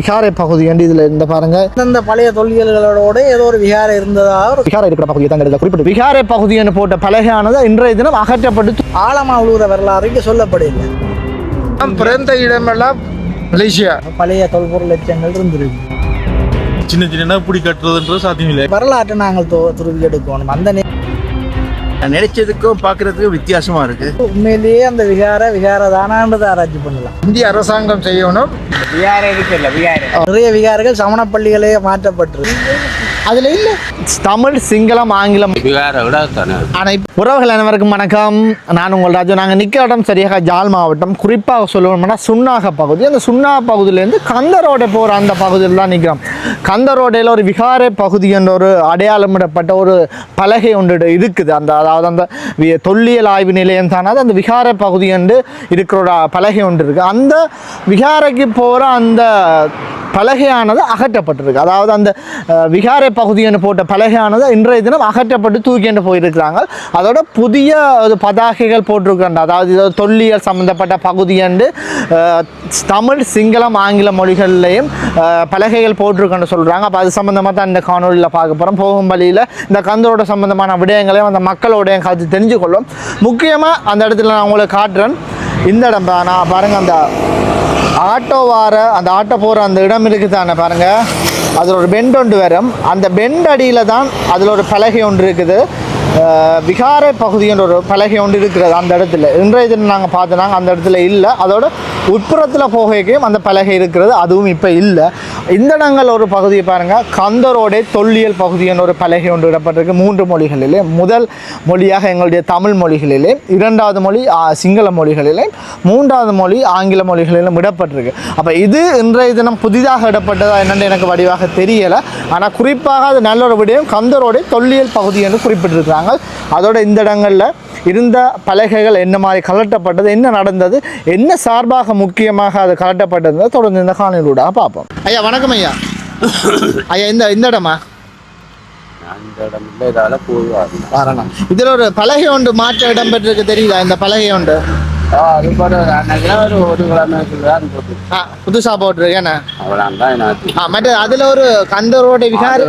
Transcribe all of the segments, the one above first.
விகாரை பகுதி என்று இதுல இந்த பாருங்க. இந்த பழைய தொல்லியல்களோட ஏதோ ஒரு விகாரம் இருந்ததா ஒரு விகாரை இருக்கிற பகுதியை தான் இதுல குறிப்பிட்டு. விகாரை பகுதி என்று போட்ட பலகையானது இன்றைய தினம் அகற்றப்பட்டு ஆழமா உழுவுற வரலாறு இங்க சொல்லப்படவில்லை பிறந்த இடமெல்லாம் மலேசியா. பழைய தொல்பொருள் எச்சங்கள் இருந்திருக்கு. சின்ன சின்ன இப்படி கட்டுறதுன்றது சாத்தியம் இல்லை வரலாற்றை நாங்கள் தொ- துருவி எடுக்கணும். அந்த நினைச்சதுக்கும் பார்க்கறதுக்கும் வித்தியாசமா இருக்கு. உண்மையிலேயே அந்த விகார விகார தானான்றதை ஆராய்ச்சி பண்ணலாம். இந்திய அரசாங்கம் செய்யணும். நிறைய விகாரங்கள் சமண பள்ளிகளே மாற்றப்பட்டிருக்கு. அதுல இல்ல. தமிழ் சிங்களம் ஆங்கிலம். விகார விட தானே? ஆனா இப்ப உறவுகள் அனைவருக்கும் வணக்கம். நான் உங்கள் ராஜு. நாங்கள் நிற்கிற இடம் சரியாக ஜாழ் மாவட்டம். குறிப்பாக சொல்லணும்னா சுன்னாக பகுதி. அந்த சுன்னாக பகுதியிலேருந்து கந்தரோடை போகிற அந்த பகுதியில் தான் நிற்கிறோம் கந்தரோடையில் ஒரு விகாரை பகுதி என்ற ஒரு அடையாளமிடப்பட்ட ஒரு பலகை ஒன்று இருக்குது. அந்த அதாவது அந்த தொல்லியல் ஆய்வு நிலையம் தானது அந்த விகாரை பகுதி என்று இருக்கிற ஒரு பலகை ஒன்று இருக்குது அந்த விகாரைக்கு போகிற அந்த பலகையானது அகற்றப்பட்டிருக்கு. அதாவது அந்த அஹ், விகாரை பகுதின்னு போட்ட பலகையானது இன்றைய தினம் அகற்றப்பட்டு தூக்கிட்டு போயிருக்கிறாங்க. அதோட புதிய ஒரு பதாகைகள் போட்டிருக்கின்ற அதாவது இதோ தொல்லியல் சம்பந்தப்பட்ட பகுதி என்று தமிழ் சிங்களம் ஆங்கில மொழிகள்லையும் பலகைகள் போட்டிருக்கேன்னு சொல்கிறாங்க அப்போ அது சம்மந்தமாக தான் இந்த காணொலியில் பார்க்க போகிறோம் போகும் வழியில் இந்த கந்தரோட சம்பந்தமான விடயங்களையும் அந்த மக்களோடைய கருத்து தெரிஞ்சுக்கொள்ளும் முக்கியமாக அந்த இடத்துல நான் உங்களுக்கு காட்டுறேன். இந்த இடம் நான் பாருங்கள் அந்த ஆட்டோ வார அந்த ஆட்டோ போகிற அந்த இடம் இருக்குது தானே பாருங்கள் அதில் ஒரு பெண்ட் ஒன்று வரும். அந்த பெண்ட் அடியில் தான் அதில் ஒரு பலகை ஒன்று இருக்குது. அஹ், விகாரை பகுதின்ற ஒரு பலகை ஒன்று இருக்கிறது அந்த இடத்துல. இன்றைய தினம் நாங்கள் பார்த்தோனாங்க அந்த இடத்துல இல்லை. அதோட உட்புறத்தில் போகைக்கும் அந்த பலகை இருக்கிறது அதுவும் இப்போ இல்லை. இந்த இடங்கள் ஒரு பகுதியை பாருங்கள் கந்தரோடை தொல்லியல் பகுதியின் ஒரு பலகை ஒன்று இடப்பட்டிருக்கு மூன்று மொழிகளிலே. முதல் மொழியாக எங்களுடைய தமிழ் மொழிகளிலே இரண்டாவது மொழி சிங்கள மொழிகளிலே மூன்றாவது மொழி ஆங்கில மொழிகளிலும் இடப்பட்டிருக்கு அப்போ இது இன்றைய தினம் புதிதாக இடப்பட்டதா என்னென்னு எனக்கு வடிவாக தெரியலை. ஆனால் குறிப்பாக அது நல்ல ஒரு விடயம் கந்தரோடை தொல்லியல் பகுதி என்று குறிப்பிட்டிருக்கிறாங்க. அதோட இந்த இடங்களில் இருந்த பலகைகள் என்ன மாதிரி கலட்டப்பட்டது என்ன நடந்தது என்ன சார்பாக முக்கியமாக அது கலட்டப்பட்டது தொடர்ந்து இந்த காணொலியூடாக பார்ப்போம். ஐயா வணக்கம் ஐயா. ஐயா இந்த இந்த இடமா? இதால ஒரு பலகை ஒன்று மாற்ற இடம் பெற்றிருக்கு தெரியுதா? இந்த பலகை ஒன்று அது பாரு அன்னைக்கு ஒரு ஒரு கிழமைக்குள்ள தான் போட்டு. ஆ புதுசாக போட்டிருக்கேண்ணே அவ்வளோ தான் எனக்கு ஆ மற்ற அதில் ஒரு கந்தரோட விகார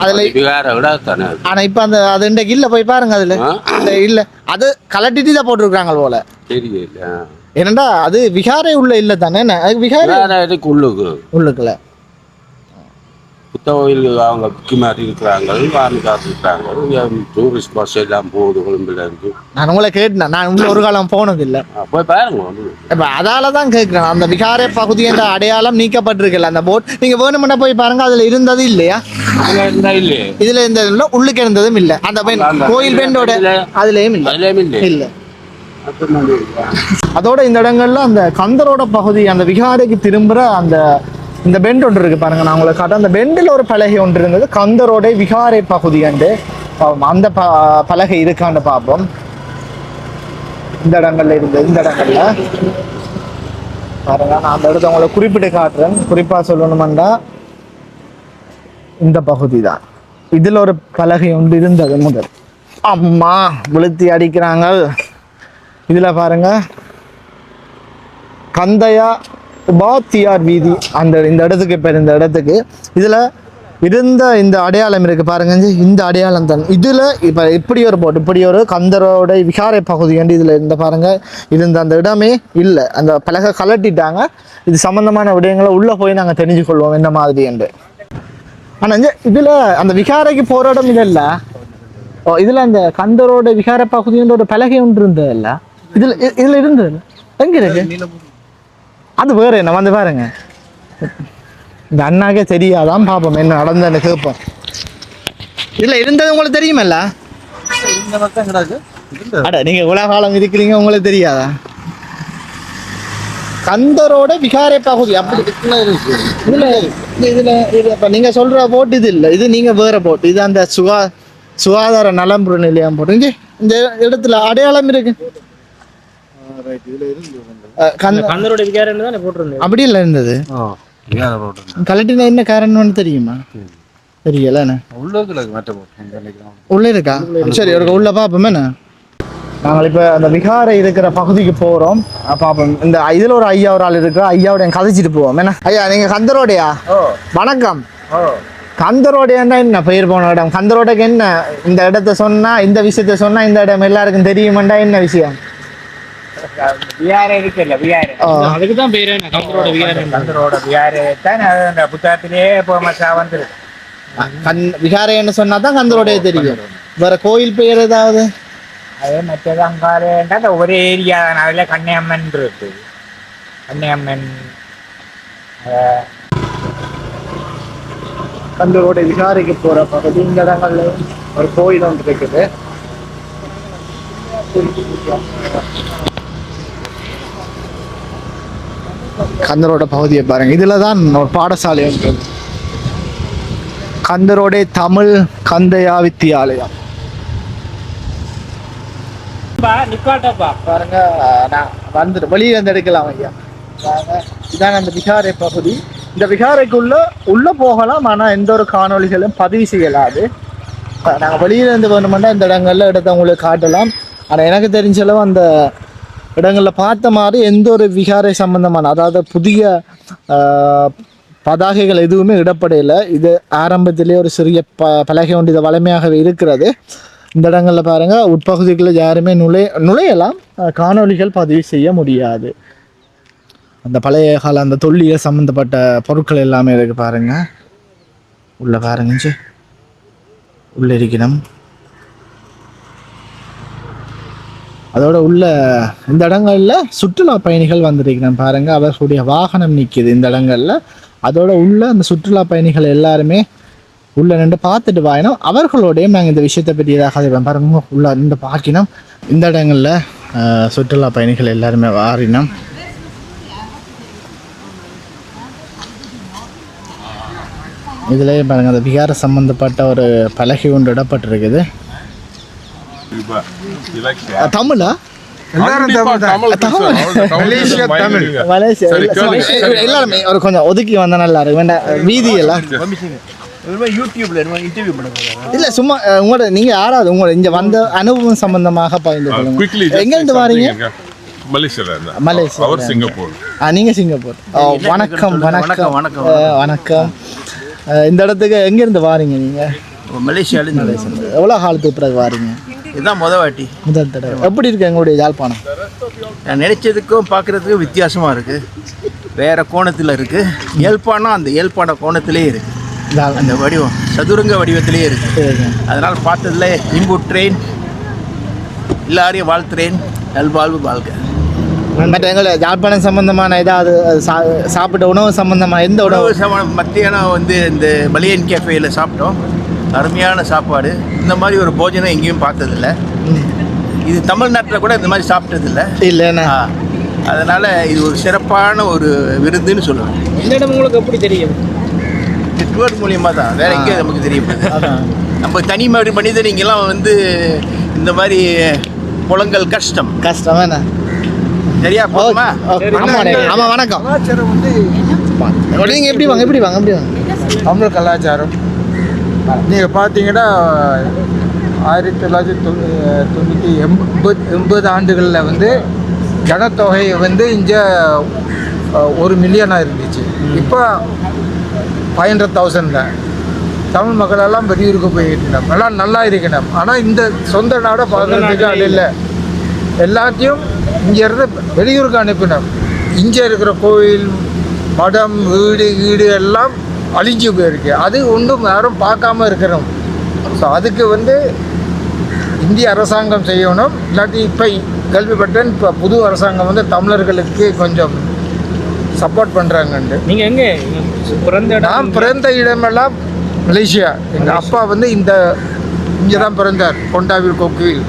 அதில் விகார விட தானே ஆனால் இப்போ அந்த அது இன்றைக்கு இல்லை போய் பாருங்க அதில்? இல்லை அது கலட்டிட்டு தான் போட்டிருக்காங்க போல. தெரியல என்னடா அது விகாரை உள்ள இல்லை தானே விகாரை உள்ளுக்கு? உள்ளுக்குள்ள புத்த கோயில் அவங்க விக்கி மாதிரி இருக்கிறாங்க வாங்கி காசு இருக்கிறாங்க டூரிஸ்ட் பஸ் எல்லாம் போகுது கொழும்புல இருந்து. நான் உங்களை கேட்டேன். நான் உள்ள ஒரு காலம் போனது இல்லை ஆ, போய் பாருங்க. இப்போ அதால தான் கேட்குறேன் அந்த விகாரை பகுதி என்ற அடையாளம் நீக்கப்பட்டிருக்குல்ல அந்த போட் நீங்கள் வேணுமென்னா போய் பாருங்க அதில் இருந்தது இல்லையா? இல்லையே. இதில் இருந்த இல்லை உள்ளுக்கு இருந்ததும் இல்லை. அந்த கோயில் பெண்டோட அதுல- அதுலேயும் இல்லை. இல்லை? அதோட இந்த இடங்கள்ல அந்த கந்தரோட பகுதி அந்த விகாரைக்கு திரும்புற அந்த இந்த பெண்ட் ஒன்று இருக்கு பாருங்க. நான் உங்களை காட்டுறேன். அந்த பெண்டில் ஒரு பலகை ஒன்று இருந்தது. கந்தரோட விகாரை பகுதி அண்டு அந்த ப பலகை இருக்கான்னு பார்ப்போம் இந்த இடங்கள்ல இருந்து இந்த இடங்கள்ல. பாருங்க நான் அந்த இடத்த உங்களை குறிப்பிட்டு காட்டுறேன். குறிப்பா சொல்லணுமெண்டா இந்த பகுதி தான். இதுல ஒரு பலகை ஒன்று இருந்தது முதல். அம்மா விழுத்தி அடிக்கிறாங்க. இதுல பாருங்க கந்தையா பாத்தியார் வீதி அந்த இந்த இடத்துக்கு பேர் இந்த இடத்துக்கு. இதில் இருந்த இந்த அடையாளம் இருக்குது பாருங்க இந்த அடையாளம் தான். இதில் இப்போ இப்படி ஒரு போட்டு இப்படி ஒரு கந்தரோட விகாரை பகுதி என்று இதில் இருந்த பாருங்க. இருந்த அந்த இடமே இல்லை. அந்த பலகை கலட்டிட்டாங்க இது சம்மந்தமான விடயங்களை உள்ளே போய் நாங்கள் தெரிஞ்சு கொள்வோம் என்ன மாதிரி என்று. ஆனால் இதில் அந்த விகாரைக்கு போகிற இடம் இல்லை. ஓ இதில் அந்த கந்தரோட விகார பகுதின்ற ஒரு பலகை ஒன்று இருந்தது இல்லை. இதில் இ- இருந்தது எங்கே இருக்குது அது வேறு என்ன வந்து பாருங்க. இந்த அண்ணாக்கே தெரியாதான் பார்ப்போம் என்ன நடந்ததுன்னு கேட்போம். இதில் இருந்தது உங்களுக்கு தெரியுமல்ல? இந்த பக்கம் கிடக்கு அட நீங்க இவ்வளவு காலம் இருக்கிறீங்க உங்களுக்கு தெரியாதா? கந்தரோட விகாரை பகுதி அப்படி இதுல இதுல இது இப்ப நீங்க சொல்ற போட் இது இல்ல இது நீங்க வேற போட் இது அந்த சுகா சுகாதார நலம்புற நிலையம் போட்டு இந்த இடத்துல அடையாளம் இருக்கு அஹ், கந்த- கந்தரோட விகாரம் தான் போட்டிருந்தேன் அப்படி இல்ல இருந்தது கலட்டினா என்ன காரணம்னு தெரியுமா? தெரியல உள்ள இருக்கா சரி ஒரு உள்ள பாப்போமே என்ன? நாங்கள் இப்போ அந்த விகாரை இருக்கிற பகுதிக்கு போகிறோம் பார்ப்போம். இந்த இதில் ஒரு ஐயா ஒரு ஆள் இருக்கிற ஐயாவோட கதைச்சிட்டு போவோம் என்ன? ஐயா நீங்கள் கந்தரோடையா? வணக்கம். கந்தரோடையாண்டா என்ன? பெயர் போன இடம். கந்தரோடைக்கு என்ன? இந்த இடத்த சொன்னா இந்த விஷயத்த சொன்னா இந்த இடம் எல்லாருக்கும் தெரியுமாண்டா என்ன விஷயம்? விகார இருக்குல்ல விகார ஆ, அதுக்கு தான் பேரு என்ன கந்தரோட விகாரம் கந்தரோட விகார தான் புத்தகத்திலேயே இப்போ மச்சா வந்துருக்கு. கண் விகாரைன்னு சொன்னா தான் கந்தரோடைய தெரியும். வேற கோயில் பெயர் ஏதாவது? அது மற்றது அங்காலேண்டா அந்த ஒரே ஏரியா அதில் கன்னியம்மன் இருக்கு. கன்னியம்மன் கந்தரோட விகாரைக்கு போற பகுதி இந்த இடங்கள்ல ஒரு கோயில் ஒன்று இருக்குது. கந்தரோட பகுதியை பாருங்க. இதுல தான் ஒரு பாடசாலை ஒன்று. கந்தரோட தமிழ் கந்தையா வித்தியாலயம். பாருங்க நான் வந்துட்டு வெளியே வந்து எடுக்கலாம் ஐயா. பாருங்க, இதாங்க அந்த விகாரை பகுதி. இந்த விகாரைக்குள்ள உள்ள போகலாம் ஆனா எந்த ஒரு காணொளிகளும் பதிவு செய்யலாது. அஹ் நாங்க வெளியில இருந்து வேணுமெண்டா இந்த இடங்கள்ல இடத்த உங்களுக்கு காட்டலாம். ஆனா எனக்கு தெரிஞ்ச அளவு அந்த இடங்களில் பார்த்த மாதிரி எந்த ஒரு விகாரை சம்பந்தமான அதாவது புதிய பதாகைகள் எதுவுமே இடப்படையில். இது ஆரம்பத்திலே ஒரு சிறிய ப பலகை ஒன்று இது வளமையாகவே இருக்கிறது. இந்த இடங்களில் பாருங்கள் உட்பகுதிகளில் யாருமே நுழைய நுழையலாம் காணொலிகள் காணொளிகள் பதிவு செய்ய முடியாது. அந்த பழைய கால அந்த தொல்லியல் சம்மந்தப்பட்ட பொருட்கள் எல்லாமே இருக்குது பாருங்கள் உள்ளே பாருங்க உள்ளே இருக்கணும். அதோட உள்ள இந்த இடங்களில் சுற்றுலா பயணிகள் வந்திருக்கிறேன் பாருங்க. அவர்களுடைய வாகனம் நிற்கிது இந்த இடங்களில். அதோட உள்ள அந்த சுற்றுலா பயணிகள் எல்லாருமே உள்ள நின்று பார்த்துட்டு வாயினோம். அவர்களோடையும் நாங்கள் இந்த விஷயத்தை பற்றி ஏதாவது கதைப்போம் பாருங்க உள்ள இந்த பார்க்கினோம். இந்த இடங்களில் சுற்றுலா பயணிகள் எல்லாருமே வாரினோம். இதிலே பாருங்க அந்த விகார சம்மந்தப்பட்ட ஒரு பலகை ஒன்று இடப்பட்டிருக்குது அஹ், தமிழா எல்லாரும் தமிழ் தான் மலேசியா தமிழ் மலேசியா இல்ல, sorry, எல்லாருமே ஒரு கொஞ்சம் ஒதுக்கி வந்தா நல்லா இருக்கு வேண்டாம் வீதி எல்லாம். யூடியூப்ல இன்டர்வியூ பண்ணுங்க இல்ல சும்மா உங்களோட நீங்க யாராவது உங்களோட இங்க வந்த அனுபவம் சம்பந்தமாக பகிர்ந்து quickly கொள்ளுங்க எங்க இருந்து வாரீங்க? இருந்தா. மலேசியா அவர் சிங்கப்பூர். ஆ நீங்க சிங்கப்பூர். வணக்கம் வணக்கம். வணக்கம், வணக்கம் இந்த இடத்துக்கு எங்க இருந்து வாரீங்க நீங்க? மலேசியால எவ்வளவு காலத்துக்கு பிறகு வாரீங்க? இதுதான் முத வாட்டி. முதல் தடவை. எப்படி இருக்கு எங்களுடைய யாழ்ப்பாணம்? நான் நினைச்சதுக்கும் பார்க்கறதுக்கும் வித்தியாசமா இருக்கு. வேற கோணத்துல இருக்கு. இயல்பானா அந்த இயல்பான கோணத்திலே இருக்கு. யாழ்- அந்த வடிவம் சதுரங்க வடிவத்திலே இருக்கு. சரிங்க. அதனால பார்த்ததுல இன்புற்றேன் எல்லாரையும் வாழ்த்துறேன். நல்வாழ்வு வாழ்க. மற்ற எங்களை யாழ்ப்பாணம் சம்பந்தமான ஏதாவது சாப்பிட்ட உணவு சம்பந்தமா எந்த உணவு? உணவு சம- மத்தியானம் வந்து இந்த பலியன் கேஃபேல சாப்பிட்டோம். அருமையான சாப்பாடு. இந்த மாதிரி ஒரு போஜனம் எங்கேயும் பார்த்ததில்ல. இது தமிழ்நாட்டில் கூட இந்த மாதிரி சாப்பிட்டதில்ல. இல்லைண்ணா. அதனால இது ஒரு சிறப்பான ஒரு விருந்துன்னு சொல்லுவேன். இந்த இடம் உங்களுக்கு எப்படி தெரியும்? டூர் மூலியமாக தான். வேற எங்கேயும் நமக்கு தெரியும். நம்ம தனி மாதிரி மனிதன் இங்கெல்லாம் வந்து இந்த மாதிரி புலங்கள் கஷ்டம். கஷ்டம் என்ன சரியா போதுமா? ஆமாண்ணே ஆமா வணக்கம். கலாச்சாரம் வந்து நீங்க எப்படி வாங்க எப்படி வாங்க எப்படி வாங்க? தமிழ் கலாச்சாரம். நீங்கள் பார்த்தீங்கன்னா ஆயிரத்தி தொள்ளாயிரத்தி தொண்ணூ தொண்ணூற்றி எண்பது எண்பது ஆண்டுகளில் வந்து ஜனத்தொகை வந்து இங்கே ஒரு மில்லியனாக இருந்துச்சு. இப்போ ஃபைவ் ஹண்ட்ரட் தௌசண்ட் தான் தமிழ் மக்கள் எல்லாம் வெளியூருக்கு போயிட்டு எல்லாம் நல்லா இருக்கணும். ஆனால் இந்த சொந்த நாடை பார்க்கறதுக்கு அது இல்லை. எல்லாத்தையும் இங்கேருந்து வெளியூருக்கு அனுப்பினோம். இங்கே இருக்கிற கோயில் மடம் வீடு வீடு எல்லாம் அழிஞ்சு போயிருக்கு. அது ஒன்றும் யாரும் பார்க்காம இருக்கிறோம். ஸோ அதுக்கு வந்து இந்திய அரசாங்கம் செய்யணும். இல்லாட்டி இப்போ கேள்விப்பட்டேன் இப்போ புது அரசாங்கம் வந்து தமிழர்களுக்கு கொஞ்சம் சப்போர்ட் பண்ணுறாங்கன்ட்டு நீங்க எங்க? பிறந்த நான் பிறந்த இடமெல்லாம் மலேசியா. எங்கள் அப்பா வந்து இந்த இங்கே தான் பிறந்தார் கொண்டாவில் கொக்குவில்.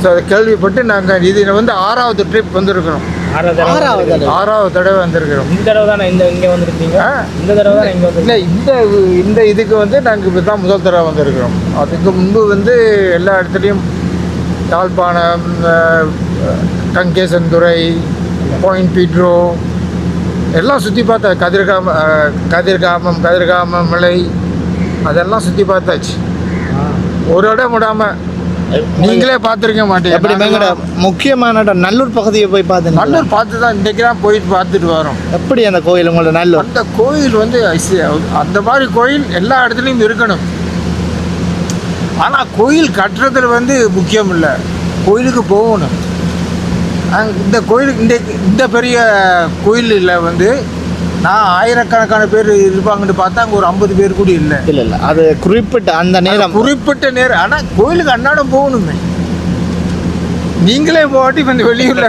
ஸோ அதை கேள்விப்பட்டு நாங்கள் இது வந்து ஆறாவது ட்ரிப் வந்திருக்கிறோம். ஆறாவது தடவை ஆறாவது தடவை. வந்திருக்கிறோம். இந்த தடவை தானே? இந்த இங்க வந்திருக்கீங்க. இந்த தடவை தானே இங்க வந்து இல்லை இந்த இந்த இதுக்கு வந்து நாங்கள் இப்போ தான் முதல் தடவை வந்திருக்கிறோம். அதுக்கு முன்பு வந்து எல்லா இடத்துலையும் யாழ்ப்பாணம் அஹ், கங்கேசன்துறை பாயிண்ட் பீட்ரோ எல்லாம் சுற்றி பார்த்தா கதிர்காம கதிர்காமம் கதிர்காமம் மலை அதெல்லாம் சுற்றி பார்த்தாச்சு. ஒரு இடம் விடாமல் நீங்களே பார்த்துருக்க மாட்டீங்க. எப்படி எங்கட முக்கியமான இடம் நல்லூர் பகுதியை போய் பார்த்தீங்க நல்லூர் பார்த்து தான் இன்றைக்கி தான் போயிட்டு பார்த்துட்டு வரோம். எப்படி அந்த கோயில் உங்களோட நல்லூர்? அந்த கோயில் வந்து அந்த மாதிரி கோயில் எல்லா இடத்துலையும் இருக்கணும். ஆனால் கோயில் கட்டுறதுல வந்து முக்கியம் இல்லை. கோயிலுக்கு போகணும். இந்த கோயிலுக்கு இந்த இந்த பெரிய கோயிலில் வந்து நான் ஆயிரக்கணக்கான பேர் இருப்பாங்கன்னு பார்த்தா அங்கே ஒரு ஐம்பது பேர் கூட இல்லை. இல்ல இல்ல. அது குறிப்பிட்ட அந்த நேரம். குறிப்பிட்ட நேரம். ஆனால் கோயிலுக்கு அன்னாடம் போகணுமே. நீங்களே போகாட்டி இப்போ இந்த வெளியூரில்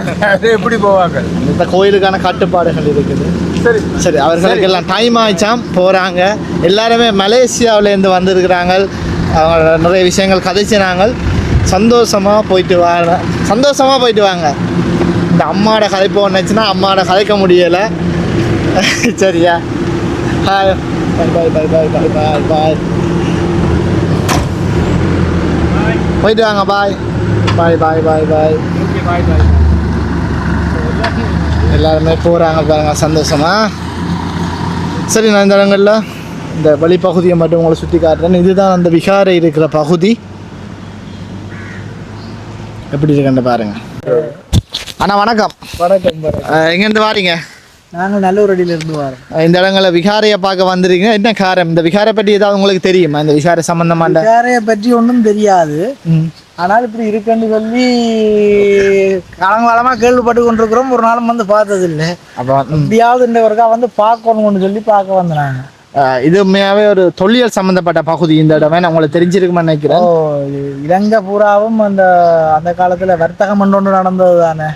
எப்படி போவாங்க? இந்த கோயிலுக்கான கட்டுப்பாடுகள் இருக்குது. சரி. சரி அவர்களுக்கு எல்லாம் டைம் ஆயிடுச்சாம் போகிறாங்க எல்லாருமே மலேசியாவிலேருந்து வந்திருக்கிறாங்க. அவங்க நிறைய விஷயங்கள் கதைச்சினாங்க. சந்தோஷமாக போயிட்டு வாங்க சந்தோஷமாக போயிட்டு வாங்க. இந்த அம்மாவோட கதைப்பு ஒன்றுச்சுன்னா அம்மாவோட கதைக்க முடியலை. சரியா? ஹாய் பாய் பாய் பாய் பாய் பாய் பாய் பாய் போயிட்டு வாங்க பாய் பாய் பாய் பாய் பாய் எல்லாருமே போகிறாங்க பாருங்க சந்தோஷமா? சரி நான் இந்த இடங்களில் இந்த வழிப்பகுதியை மட்டும் உங்களை சுற்றி காட்டுறேன். இதுதான் அந்த விகாரை இருக்கிற பகுதி. எப்படி இருக்குன்னு பாருங்க. அண்ணா வணக்கம். வணக்கம் எங்கேருந்து வாரீங்க? நாங்கள் நல்லூர் அடியில இருந்து வரோம். இந்த இடங்களில் விகாரையை பார்க்க வந்திருக்கீங்க. என்ன காரம் இந்த விகாரை பற்றி ஏதாவது உங்களுக்கு தெரியுமா? இந்த விகாரை சம்பந்தமான? விகாரைய பற்றி ஒன்றும் தெரியாது. ஆனால் இப்படி இருக்குன்னு சொல்லி காலங்காலமாக கேள்விப்பட்டு கொண்டிருக்கிறோம். ஒரு நாளும் வந்து பார்த்தது இல்லை அப்போ. எப்படியாவது இந்த ஒருக்கா வந்து பார்க்கணும்னு சொல்லி பார்க்க அஹ், இது உண்மையாகவே ஒரு தொல்லியல் சம்பந்தப்பட்ட பகுதி இந்த இடமே. நான் உங்களுக்கு தெரிஞ்சிருக்குமே நினைக்கிறேன். இலங்கை பூராவும் அந்த அந்த காலத்துல வர்த்தகம் ஒன்று நடந்தது தானே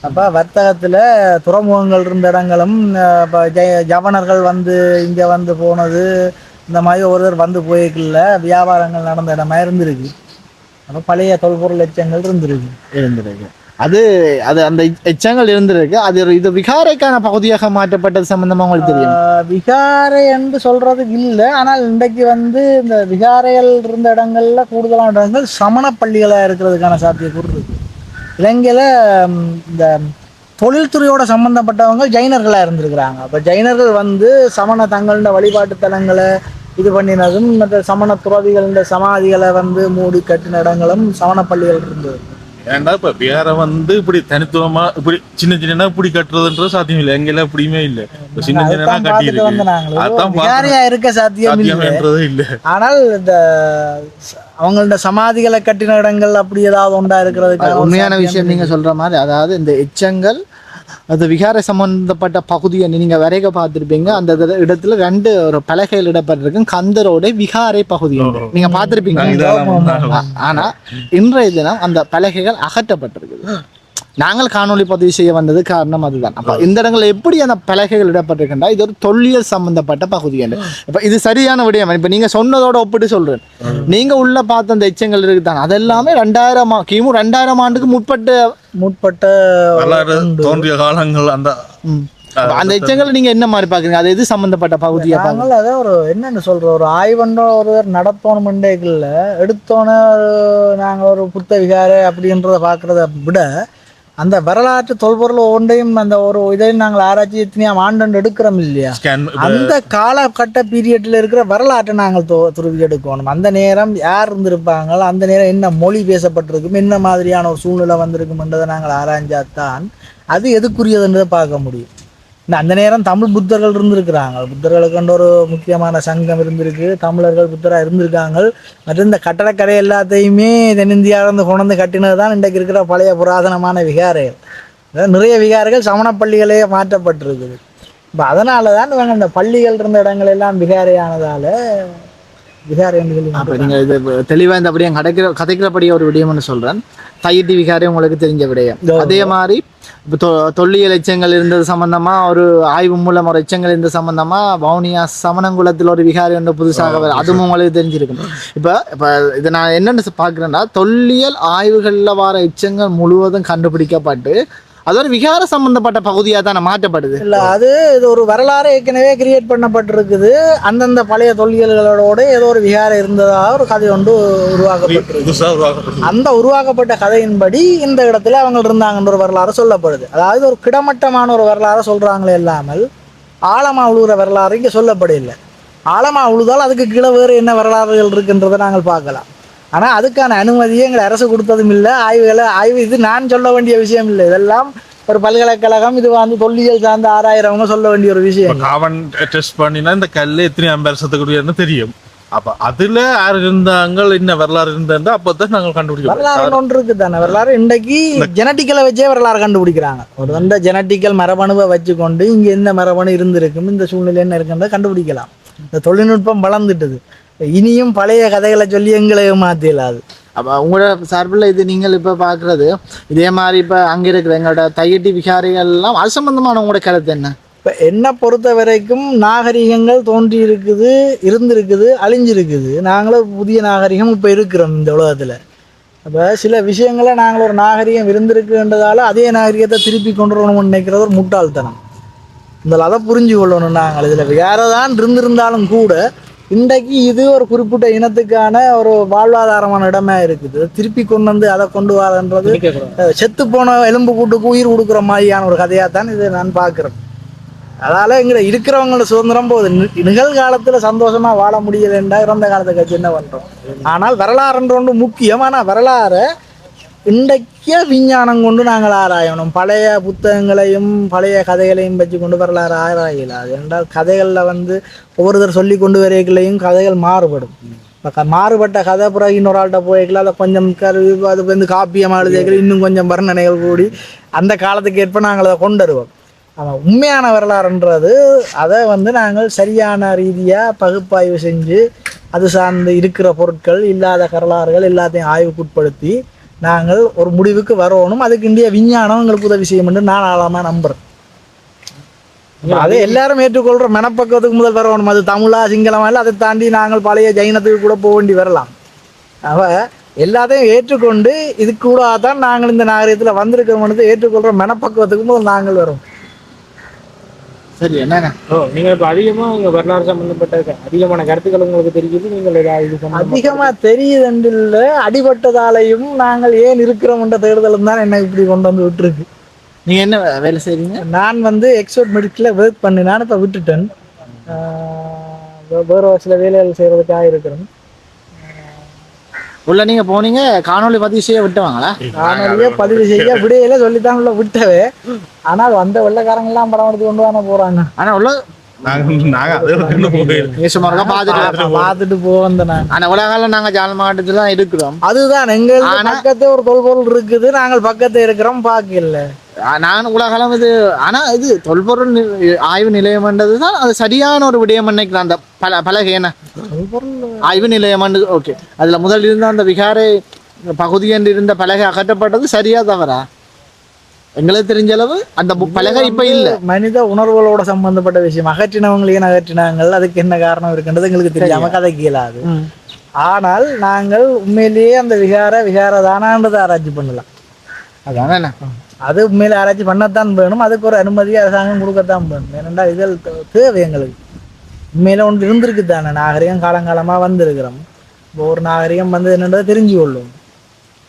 அப்ப வர்த்தகத்துல துறைமுகங்கள் இருந்த இடங்களும் இப்ப ஜெய- ஜவனர்கள் வந்து இங்க வந்து போனது இந்த மாதிரி ஒருத்தர் வந்து போயிருக்குல்ல வியாபாரங்கள் நடந்த இடமா இருந்திருக்கு. அப்ப பழைய தொல்பொருள் எச்சங்கள் இருந்திருக்கு. இருந்திருக்கு. அது அது அந்த எச்சங்கள் இருந்திருக்கு. அது இது விகாரைக்கான பகுதியாக மாற்றப்பட்டது சம்பந்தமா உங்களுக்கு தெரியும்? விகாரை என்று சொல்றதுக்கு இல்லை. ஆனால் இன்றைக்கு வந்து இந்த விகாரைகள் இருந்த இடங்கள்ல கூடுதலான இடங்கள் சமண பள்ளிகளா இருக்கிறதுக்கான சாத்தியக்கூறு இருக்கு. இலங்கையில் இந்த தொழில்துறையோட சம்மந்தப்பட்டவங்க ஜைனர்களாக இருந்திருக்கிறாங்க. அப்போ ஜைனர்கள் வந்து சமண தங்களோட வழிபாட்டு தலங்களை இது பண்ணினதும் மற்ற சமண துறவிகள் சமாதிகளை வந்து மூடி கட்டின இடங்களும் சமண பள்ளிகள் இருந்தது. ஏன்டா இப்ப வேற வந்து இப்படி தனித்துவமா இப்படி சின்ன சின்ன இப்படி கட்டுறதுன்றது சாத்தியம் இல்லை எங்கெல்லாம் இப்படியுமே இல்ல. சின்ன சின்ன அதைத்தான் கட்டி இருக்கு இருக்க சாத்தியம் இல்லை சாத்தியம்ன்றதே இல்ல. ஆனால் இந்த அவங்களோட சமாதிகளை கட்டின இடங்கள் அப்படி ஏதாவது உண்டா இருக்கிறதுக்கு உண்மையான விஷயம் நீங்க சொல்ற மாதிரி அதாவது இந்த எச்சங்கள் அது விகார சம்பந்தப்பட்ட பகுதியை நீங்க வரைக பார்த்திருப்பீங்க. அந்த இட- இடத்துல ரெண்டு ஒரு பலகைகள் இடப்பட்டிருக்கு கந்தரோட விகாரை பகுதி என்று. நீங்க பார்த்திருப்பீங்க. ஆனா இன்றைய தினம் அந்த பலகைகள் அகற்றப்பட்டிருக்குது. நாங்கள் காணொளி பதிவு செய்ய வந்தது காரணம் அதுதான். அப்ப இந்த இடங்கள்ல எப்படி அந்த பலகைகள் இடப்பட்டிருக்கின்றா இது ஒரு தொல்லியல் சம்பந்தப்பட்ட பகுதி என்று. இப்ப இது சரியான விடயம். இப்ப நீங்க சொன்னதோட ஒப்பிட்டு சொல்றேன். நீங்க உள்ள பார்த்த அந்த எச்சங்கள் இருக்குதான்? அதெல்லாமே ரெண்டாயிரம் கிமு ரெண்டாயிரம் ஆண்டுக்கு முற்பட்ட முற்பட்ட தோன்றிய காலங்கள் அந்த அந்த எச்சங்களை நீங்க என்ன மாதிரி பாக்குறீங்க அது எது சம்பந்தப்பட்ட பகுதியா நாங்கள் அதை ஒரு என்னன்னு சொல்றோம்? ஒரு ஆய்வண்டோ ஒருவர் நடத்தணுமெண்டேக்குள்ள எடுத்தோன்னே நாங்க ஒரு புத்த விகாரை அப்படின்றத பார்க்கறத விட அந்த வரலாற்று தொல்பொருள் ஒன்றையும் அந்த ஒரு இதையும் நாங்கள் ஆராய்ச்சி எத்தனையாம் ஆண்டு எடுக்கிறோம் இல்லையா? அந்த காலகட்ட பீரியட்ல இருக்கிற வரலாற்றை நாங்கள் தொ- துருவி எடுக்கணும். அந்த நேரம் யார் இருந்திருப்பாங்க அந்த நேரம் என்ன மொழி பேசப்பட்டிருக்கும் என்ன மாதிரியான ஒரு சூழ்நிலை வந்திருக்கும்ன்றதை நாங்கள் ஆராய்ஞ்சாதான் அது எதுக்குரியதுன்றதை பார்க்க முடியும். இந்த அந்த நேரம் தமிழ் புத்தர்கள் இருந்திருக்கிறாங்க. புத்தர்களுக்கு ஒரு முக்கியமான சங்கம் இருந்திருக்கு. தமிழர்கள் புத்தராக இருந்திருக்காங்க. மற்றும் இந்த கட்டடக்கரை எல்லாத்தையுமே தென்னிந்தியாவிலிருந்து கொண்டு கட்டினது தான் இன்றைக்கு இருக்கிற பழைய புராதனமான விகாரைகள். நிறைய விகாரைகள் சமண பள்ளிகளே மாற்றப்பட்டிருக்குது. இப்போ அதனால தான் இவங்க இந்த பள்ளிகள் இருந்த இடங்கள் எல்லாம் விகாரையானதால் அப்ப நீங்க இது தெளிவா இந்த அப்படியே கதைக்கிற கதைக்கிறபடியே ஒரு விடயம்னு சொல்றேன். தையிட்டி விகாரை உங்களுக்கு தெரிஞ்ச விடயம். அதே மாதிரி இப்போ தொல்லியல் எச்சங்கள் இருந்தது சம்பந்தமா ஒரு ஆய்வு மூலம் ஒரு எச்சங்கள் இருந்தது சம்பந்தமா வவுனியா சமணங்குளத்தில் ஒரு விகாரை ஒன்று புதுசாக அதுவும் உங்களுக்கு தெரிஞ்சிருக்கும். இப்போ இப்போ இது நான் என்னென்னு பார்க்குறேன்னா தொல்லியல் ஆய்வுகளில் வர எச்சங்கள் முழுவதும் கண்டுபிடிக்கப்பட்டு அது ஒரு விகார சம்பந்தப்பட்ட பகுதியாக தான் மாற்றப்படுது? இல்ல அது இது ஒரு வரலாறு ஏற்கனவே கிரியேட் பண்ணப்பட்டிருக்குது. அந்தந்த பழைய தொல்லியல்களோட ஏதோ ஒரு விகாரம் இருந்ததா ஒரு கதை ஒன்று உருவாக்கப்பட்டிருக்கு. அந்த உருவாக்கப்பட்ட கதையின்படி இந்த இடத்துல அவங்க இருந்தாங்கன்ற ஒரு வரலாறு சொல்லப்படுது. அதாவது ஒரு கிடைமட்டமான ஒரு வரலாறு சொல்றாங்களே இல்லாமல் ஆழமா உழுகிற வரலாறு இங்க சொல்லப்படவில்லை. ஆழமா உழுதால் அதுக்கு கீழே வேறு என்ன வரலாறுகள் இருக்குன்றதை நாங்கள் பார்க்கலாம். ஆனா அதுக்கான அனுமதியை எங்களை அரசு கொடுத்ததும் இல்லை. ஆய்வுகளை ஆய்வு இது நான் சொல்ல வேண்டிய விஷயம் இல்லை. இதெல்லாம் ஒரு பல்கலைக்கழகம் இது வந்து தொல்லியல் சார்ந்த ஆறாயிரவங்க சொல்ல வேண்டிய ஒரு விஷயம் காவன் டெஸ்ட் பண்ணினா இந்த கல் எத்தனை ஐம்பது வருஷத்துக்குரியன்னு தெரியும். அப்ப அதுல யார் இருந்தாங்க என்ன வரலாறு இருந்தா அப்பதான் நாங்கள் வரலாறு கண்டுபிடிக்கிறோம் ஒன்று இருக்கு தானே வரலாறு இன்றைக்கு ஜெனட்டிக்கலை வச்சே வரலாறு கண்டுபிடிக்கிறாங்க. ஒரு வந்த ஜெனட்டிக்கல் மரபணுவை வச்சுக்கொண்டு இங்க என்ன மரபணு இருந்திருக்கும் இந்த சூழ்நிலை என்ன இருக்குன்றதை கண்டுபிடிக்கலாம். இந்த தொழில்நுட்பம் வளர்ந்துட்டது. இனியும் பழைய கதைகளை சொல்லி எங்களை மாத்திடலாது அப்போ உங்களோட சார்பில் இது நீங்கள் இப்போ பார்க்குறது இதே மாதிரி இப்போ அங்கே இருக்கிற எங்களோட தையட்டி விகாரிகள் எல்லாம் அது சம்பந்தமான உங்களோட கருத்து என்ன? இப்போ என்னை பொறுத்த வரைக்கும் நாகரிகங்கள் தோன்றி இருக்குது இருந்திருக்குது அழிஞ்சிருக்குது. நாங்களும் புதிய நாகரிகம் இப்போ இருக்கிறோம் இந்த உலகத்தில். அப்போ சில விஷயங்களை நாங்கள் ஒரு நாகரிகம் இருந்திருக்குன்றதால அதே நாகரிகத்தை திருப்பி கொண்டு வரணும்னு நினைக்கிறது ஒரு முட்டாள்தனம். இந்த அதை புரிஞ்சு கொள்ளணும் நாங்கள் இதில் வேற தான் இருந்திருந்தாலும் கூட இன்றைக்கு இது ஒரு குறிப்பிட்ட இனத்துக்கான ஒரு வாழ்வாதாரமான இடமா இருக்குது. திருப்பி கொண்டு வந்து அதை கொண்டு வரன்றது செத்து போன எலும்பு கூட்டுக்கு உயிர் கொடுக்குற மாதிரியான ஒரு கதையாக தான் இதை நான் பார்க்குறேன். அதால எங்களை இருக்கிறவங்களோட சுதந்திரம் போகுது. நி- நிகழ்காலத்துல சந்தோஷமா வாழ முடியலைன்றா இறந்த காலத்தை கட்சி என்ன பண்றோம்? ஆனால் வரலாறுன்ற ஒன்று முக்கியம். ஆனா வரலாறை இன்றைக்கிய விஞ்ஞானம் கொண்டு நாங்கள் ஆராயணும். பழைய புத்தகங்களையும் பழைய கதைகளையும் வச்சு கொண்டு வரலாறு ஆராயலாது என்றால் கதைகளில் வந்து ஒவ்வொருத்தர் சொல்லி கொண்டு வரைகளையும் கதைகள் மாறுபடும். இப்போ க- மாறுபட்ட கதை பிறகு இன்னொரு ஆள்கிட்ட போய்க்கலாம். அதை கொஞ்சம் கருவி அது வந்து காப்பியமாக எழுதியர்கள் இன்னும் கொஞ்சம் வர்ணனைகள் கூடி அந்த காலத்துக்கு ஏற்ப நாங்கள் அதை கொண்டு வருவோம் ஆனால் உண்மையான வரலாறுன்றது அதை வந்து நாங்கள் சரியான ரீதியாக பகுப்பாய்வு செஞ்சு அது சார்ந்து இருக்கிற பொருட்கள் இல்லாத வரலாறுகள் எல்லாத்தையும் ஆய்வுக்குட்படுத்தி நாங்கள் ஒரு முடிவுக்கு வரணும். அதுக்கு இந்திய விஞ்ஞானம் எங்களுக்கு உதவி செய்யும் என்று நான் ஆழமாக நம்புறேன். அதை எல்லாரும் ஏற்றுக்கொள்கிற மனப்பக்குவத்துக்கு முதல் வரணும். அது தமிழா சிங்களமா இல்லை அதை தாண்டி நாங்கள் பழைய ஜைனத்துக்கு கூட போக வேண்டி வரலாம். அவ எல்லாத்தையும் ஏற்றுக்கொண்டு இது கூட தான் நாங்கள் இந்த நாகரிகத்தில் வந்திருக்கிறோம்னு ஏற்றுக்கொள்கிற மனப்பக்குவத்துக்கு முதல் நாங்கள் வரோம் சரி என்னங்க? ஓ நீங்க இப்ப அதிகமா உங்க வரலாறு சம்பந்தப்பட்ட அதிகமான கருத்துக்கள் உங்களுக்கு தெரியுது நீங்கள் அதிகமா தெரியுதுன்னு இல்லை அடிபட்டதாலையும் நாங்கள் ஏன் இருக்கிறோம்ன்ற தேடுதலும் தான் என்ன இப்படி கொண்டு வந்து விட்டுருக்கு. நீங்கள் என்ன வேலை செய்றீங்க? நான் வந்து எக்ஸ்போர்ட் மெடிக்கலில் ஒர்க் பண்ணினான் இப்போ விட்டுட்டேன். ஆஹ் வேற சில வேலைகள் செய்கிறதுக்காக இருக்கிறேன். உள்ள நீங்கள் போனீங்க காணொளி பதிவு செய்ய விட்டுவாங்களா காணொலியே பதிவு செய்ய விடையில சொல்லித்தான் உள்ள விட்டவே. ஆனால் வந்த வெள்ளைக்காரங்கெல்லாம் படம் எடுத்து கொண்டு தானே போறாங்க. ஆனால் உள்ள நாங்க நாங்க அதை கொண்டு போயிருக்கோம். நீங்கள் சுமாராக பார்த்துட்டு பார்த்துட்டு போக வந்தேன் நான் ஆனால் உலகால நாங்கள் ஜால் மாவட்டத்தில் தான் இருக்கிறோம். அதுதான் எங்க ஆனா- பக்கத்தே ஒரு தொல்பொருள் இருக்குது. நாங்கள் பக்கத்துல இருக்கிறோம் பார்க்கல ஆ, நான் உலகளம் இது ஆனால் இது தொல்பொருள் ஆய்வு நிலையம்ன்றது தான் அது சரியான ஒரு விடயம் நினைக்கிறேன் அந்த பல பலகை என்ன? ஆய்வு நிலையம்னு ஓகே. அதில் முதல் இருந்த அந்த விகாரை பகுதி என்று இருந்த பலகை அகற்றப்பட்டது சரியா தவறா? எங்களுக்கு தெரிஞ்ச அளவு அந்த பலகை இப்போ இல்லை. மனித உணர்வுகளோட சம்பந்தப்பட்ட விஷயம். அகற்றினவங்களையும் அகற்றினாங்கள்? அதுக்கு என்ன காரணம் இருக்குன்றது எங்களுக்கு தெரியாம கதை கேளாது ஆனால் நாங்கள் உண்மையிலேயே அந்த விகார விகார தானான்றதை ஆராய்ச்சி பண்ணலாம். அதானே என்ன? அது உண்மையில ஆராய்ச்சி பண்ணத்தான் வேணும். அதுக்கு ஒரு அனுமதி அரசாங்கம் கொடுக்கத்தான் வேணும். ஏனென்றா இதில் தேவை எங்களுக்கு. உண்மையில ஒன்று இருந்திருக்கு தானே. நாகரிகம் காலங்காலமாக வந்திருக்கிறோம். இப்போ ஒரு நாகரிகம் வந்து என்னன்றதை தெரிஞ்சு கொள்ளும்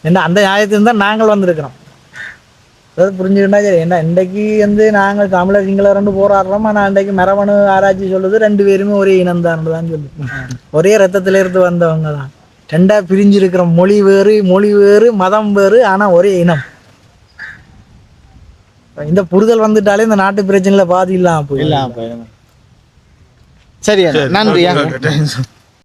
என்ன அந்த நியாயத்திலிருந்து தான் நாங்கள் வந்திருக்கிறோம். அதாவது புரிஞ்சுக்கிட்டா சரி. என்ன இன்றைக்கு வந்து நாங்கள் தமிழர் சிங்கள ரெண்டு போராடுறோம். ஆனால் அன்றைக்கு மரபணு ஆராய்ச்சி சொல்லுது. ரெண்டு பேருமே ஒரே இனம் தான் தான் சொல்லு ஒரே ரத்தத்துல இருந்து வந்தவங்க தான். ரெண்டா பிரிஞ்சிருக்கிற மொழி வேறு மொழி வேறு மதம் வேறு ஆனால் ஒரே இனம். இந்த புரிதல் வந்துட்டாலே இந்த நாட்டு பிரச்சனையில பாதி இல்லாம போயிடலாம் இல்லை சரி. நன்றியா.